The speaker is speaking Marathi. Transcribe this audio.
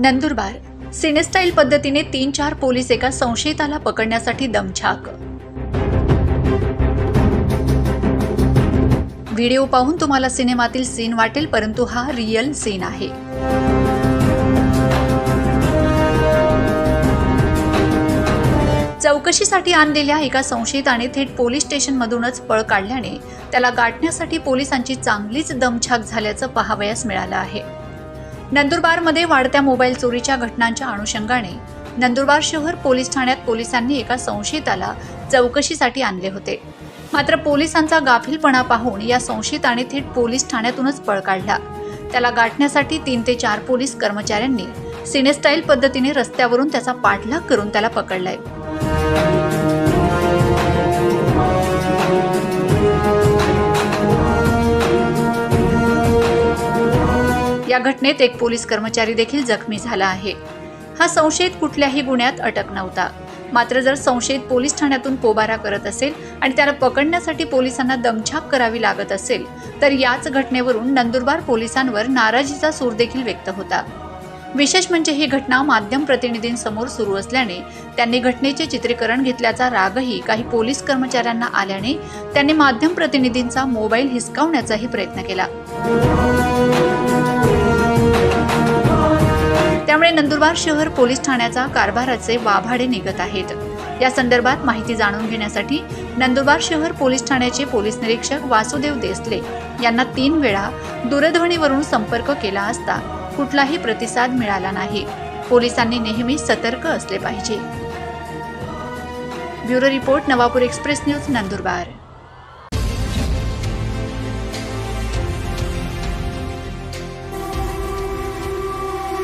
नंदुरबार. सिनेस्टाईल पद्धतीने तीन चार पोलीस एका संशयिताला पकडण्यासाठी दमछाक. व्हिडिओ पाहून तुम्हाला सिनेमातील सीन वाटेल परंतु हा रिअल सीन आहे. चौकशीसाठी आणलेल्या एका संशयिताने थेट पोलीस स्टेशनमधूनच पळ काढल्याने त्याला गाठण्यासाठी पोलिसांची चांगलीच दमछाक झाल्याचं पाहावयास मिळालं आहे. नंदुरबारमध्ये वाढत्या मोबाईल चोरीच्या घटनांच्या अनुषंगाने नंदुरबार शहर पोलीस ठाण्यात पोलिसांनी एका संशयिताला चौकशीसाठी आणले होते. मात्र पोलिसांचा गाफीलपणा पाहून या संशयिताने थेट पोलीस ठाण्यातूनच पळ काढला. त्याला गाठण्यासाठी तीन ते चार पोलीस कर्मचाऱ्यांनी सिनेस्टाईल पद्धतीने रस्त्यावरून त्याचा पाठलाग करून त्याला पकडलाय. या घटनेत एक पोलीस कर्मचारी देखील जखमी झाला आहे. हा संशयित कुठल्याही गुन्ह्यात अटक नव्हता. मात्र जर संशयित पोलीस ठाण्यातून पोबारा करत असेल आणि त्याला पकडण्यासाठी पोलिसांना दमछाक करावी लागत असेल तर याच घटनेवरून नंदुरबार पोलिसांवर नाराजीचा सूर देखील व्यक्त होता. विशेष म्हणजे ही घटना माध्यम प्रतिनिधींसमोर सुरू असल्याने त्यांनी घटनेचे चित्रीकरण घेतल्याचा रागही काही पोलीस कर्मचाऱ्यांना आल्याने त्यांनी माध्यम प्रतिनिधींचा मोबाईल हिसकावण्याचाही प्रयत्न केला. त्यामुळे नंदुरबार शहर पोलीस ठाण्याचा कारभाराचे वाभाडे निघत आहेत. या संदर्भात माहिती जाणून घेण्यासाठी नंदुरबार शहर पोलीस ठाण्याचे पोलीस निरीक्षक वासुदेव देसले यांना तीन वेळा दूरध्वनीवरून संपर्क केला असता कुठलाही प्रतिसाद मिळाला नाही. पोलिसांनी नेहमी सतर्क असले पाहिजे. Bureau report Navapur express news Nandurbar.